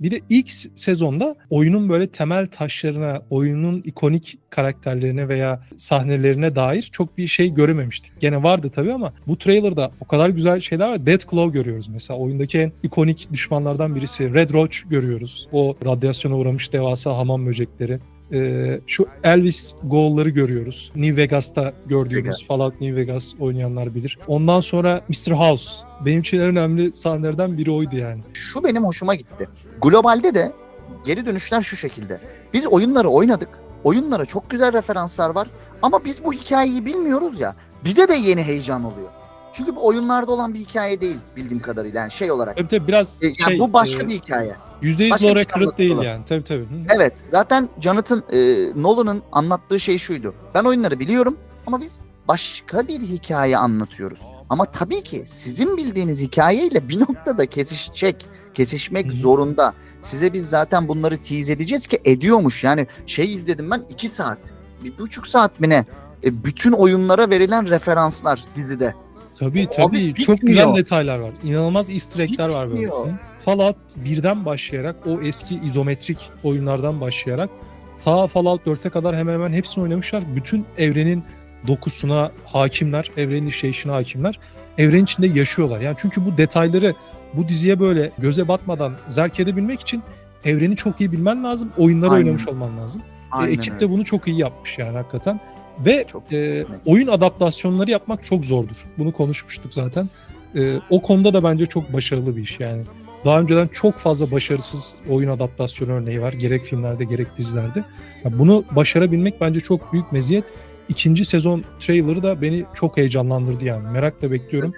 Bir de ilk sezonda oyunun böyle temel taşlarına, oyunun ikonik karakterlerine veya sahnelerine dair çok bir şey görememiştik. Gene vardı tabii ama bu trailerda o kadar güzel şeyler var. Death Claw görüyoruz mesela. Oyundaki en ikonik düşmanlardan birisi. Red Roach görüyoruz. O radyasyona uğramış devasa hamam böcekleri. Ee, şu Elvis Goal'ları görüyoruz. New Vegas'ta gördüğümüz Vegas. Fallout New Vegas oynayanlar bilir. Ondan sonra Mr. House. Benim için en önemli sahnelerden biri oydu yani. Şu benim hoşuma gitti. Globalde de geri dönüşler şu şekilde. Biz oyunları oynadık. Oyunlara çok güzel referanslar var. Ama biz bu hikayeyi bilmiyoruz ya. Bize de yeni heyecan oluyor. Çünkü bu oyunlarda olan bir hikaye değil bildiğim kadarıyla. Yani şey olarak. Tabii tabii biraz E, yani şey, bu başka e, bir hikaye. %100 başka bir lore accurate değil yani. Tabii tabii. Hı. Evet. Zaten Jonathan e, Nolan'ın anlattığı şey şuydu. Ben oyunları biliyorum ama biz başka bir hikaye anlatıyoruz. Ama tabii ki sizin bildiğiniz hikayeyle bir noktada kesişecek, kesişmek Hı hı. zorunda. Size biz zaten bunları tease edeceğiz ki ediyormuş. Yani şey izledim ben iki saat, bir buçuk saat mi ne? E, bütün oyunlara verilen referanslar dizide. Tabii Abi tabii. Çok bitmiyor. güzel detaylar var. İnanılmaz easter egg'ler var böyle. Fallout 1'den başlayarak o eski izometrik oyunlardan başlayarak ta Fallout 4'e kadar hemen hemen hepsini oynamışlar. Bütün evrenin dokusuna hakimler, evrenin işleyişine hakimler. Evrenin içinde yaşıyorlar. Yani çünkü bu detayları bu diziye böyle göze batmadan zerk edebilmek için evreni çok iyi bilmen lazım. Oyunları Aynen. oynamış olman lazım. E, Aynen ekip öyle. de bunu çok iyi yapmış yani hakikaten. Ve Çok e, oyun adaptasyonları yapmak çok zordur. Bunu konuşmuştuk zaten. E, o konuda da bence çok başarılı bir iş yani. Daha önceden çok fazla başarısız oyun adaptasyonu örneği var. Gerek filmlerde gerek dizilerde. Ya bunu başarabilmek bence çok büyük meziyet. İkinci sezon trailer'ı da beni çok heyecanlandırdı yani. Merakla bekliyorum.